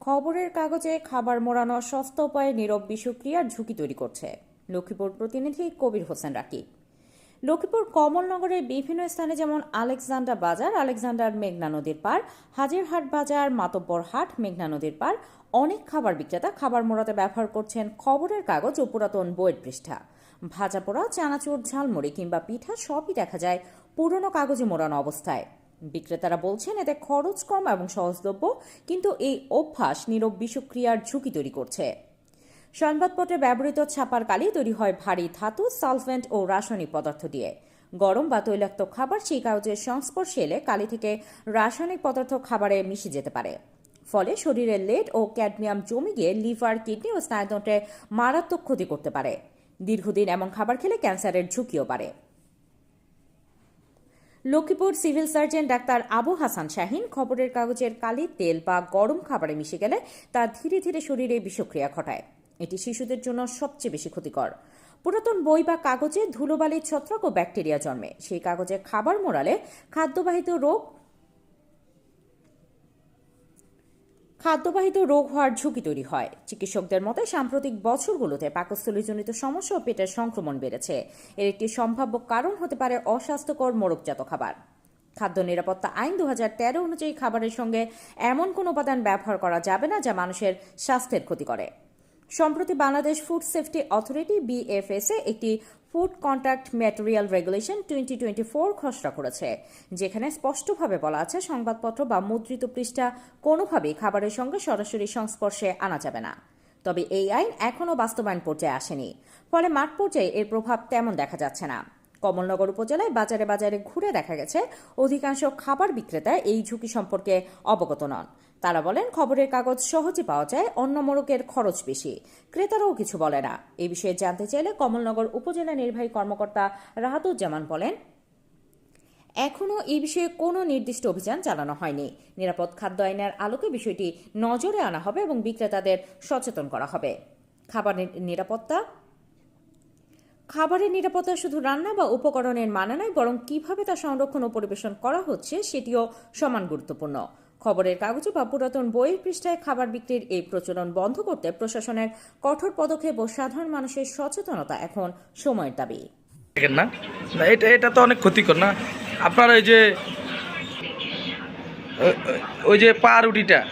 খবরের কাগজে খাবার মোড়ানো সস্তা উপায়ে নীরব বিষক্রিয়ার ঝুঁকি তৈরি করছে। লক্ষ্মীপুর প্রতিনিধি কবির হোসেন রাকি। লক্ষ্মীপুর কমলনগরের বিভিন্ন স্থানে যেমন আলেকজান্ডার বাজার, আলেকজান্ডার মেঘনা নদীর পার হাজিরহাট বাজার, মাতব্বর হাট, মেঘনা নদীর পার অনেক খাবার বিক্রেতা খাবার মোড়াতে ব্যবহার করছেন খবরের কাগজ ও পুরাতন বইয়ের পৃষ্ঠা। ভাজা পোড়া চানাচুর, ঝালমুড়ি কিংবা পিঠা সবই দেখা যায় পুরনো কাগজে মোড়ানো অবস্থায়। বিক্রেতারা বলছেন, এতে খরচ কম এবং সহজলভ্য, কিন্তু এই অভ্যাস নীরব বিষক্রিয়ার ঝুঁকি তৈরি করছে। সংবাদপত্রে ব্যবহৃত ছাপার কালি তৈরি হয় ভারী ধাতু সালভেন্ট ও রাসায়নিক পদার্থ দিয়ে। গরম বা তৈলাক্ত খাবার সেই কাগজের সংস্পর্শে এলে কালি থেকে রাসায়নিক পদার্থ খাবারে মিশে যেতে পারে। ফলে শরীরে লেড ও ক্যাডমিয়াম জমে গিয়ে লিভার, কিডনি ও স্নায়ুতন্ত্রে মারাত্মক ক্ষতি করতে পারে। দীর্ঘদিন এমন খাবার খেলে ক্যান্সারের ঝুঁকিও বাড়ে। Lakshmipur civil surgeon doctor Abu Hasan Shahin খবরের কাগজের কালি, তেল বা গরম খাবারে মিশে গেলে তা ধীরে ধীরে শরীরে বিষক্রিয়া ঘটায়। এটি শিশুদের জন্য সবচেয়ে বেশি ক্ষতিকর। পুরাতন বই বা কাগজে ধুলোবালির ছত্রাক ও ব্যাকটেরিয়া জন্মে। সেই কাগজে খাবার মোড়ালে খাদ্যবাহিত রোগ খাদ্যবাহিত রোগ হওয়ার ঝুঁকি তৈরি হয়। চিকিৎসকদের মতে, সাম্প্রতিক বছরগুলোতে পাকস্থলীজনিত সমস্যা ও পেটের সংক্রমণ বেড়েছে। এর একটি সম্ভাব্য কারণ হতে পারে অস্বাস্থ্যকর মোরগজাত খাবার। খাদ্য নিরাপত্তা আইন দু হাজার তেরো অনুযায়ী খাবারের সঙ্গে এমন কোনো উপাদান ব্যবহার করা যাবে না যা মানুষের স্বাস্থ্যের ক্ষতি করে। সম্প্রতি Bangladesh food safety authority BFSA একটি food contract material regulation twenty twenty four খসড়া করেছে, যেখানে স্পষ্টভাবে বলা আছে সংবাদপত্র বা মুদ্রিত পৃষ্ঠা কোনোভাবেই খাবারের সঙ্গে সরাসরি সংস্পর্শে আনা যাবে না। তবে এই আইন এখনও বাস্তবায়ন পর্যায়ে আসেনি, ফলে মাঠ পর্যায়ে এর প্রভাব তেমন দেখা যাচ্ছে না। কমলনগর উপজেলায় বাজারে বাজারে ঘুরে দেখা গেছে অধিকাংশ খাবার বিক্রেতা এই ঝুঁকি সম্পর্কে অবগত নন। তারা বলেন, খবরের কাগজ সহজে পাওয়া যায়, অন্য মোড়কের খরচ বেশি। ক্রেতারাও কিছু বলে না। এই বিষয়ে জানতে চাইলে কমলনগর উপজেলা নির্বাহী কর্মকর্তা রাহাতুজ্জামান বলেন এখনও এই বিষয়ে কোনো নির্দিষ্ট অভিযান চালানো হয়নি। নিরাপদ খাদ্য আইনের আলোকে বিষয়টি নজরে আনা হবে এবং বিক্রেতাদের সচেতন করা হবে। খাবারের নিরাপত্তা খাবারের নিরাপত্তা শুধু রান্না বা উপকরণের মানে নয়, বরং কীভাবে তা সংরক্ষণ ও পরিবেশন করা হচ্ছে সেটিও সমান গুরুত্বপূর্ণ। খবরের কাগজে বা পুরাতন বইয়ের পৃষ্ঠায় খাবার বিক্রির এই প্রচলন বন্ধ করতে প্রশাসনের কঠোর পদক্ষেপ ও সাধারণ মানুষের সচেতনতা এখন সময়ের দাবি। না? এটা এটা তো অনেক ক্ষতিকর না? আপনার ওই যে ওই- যে পা রুটিটা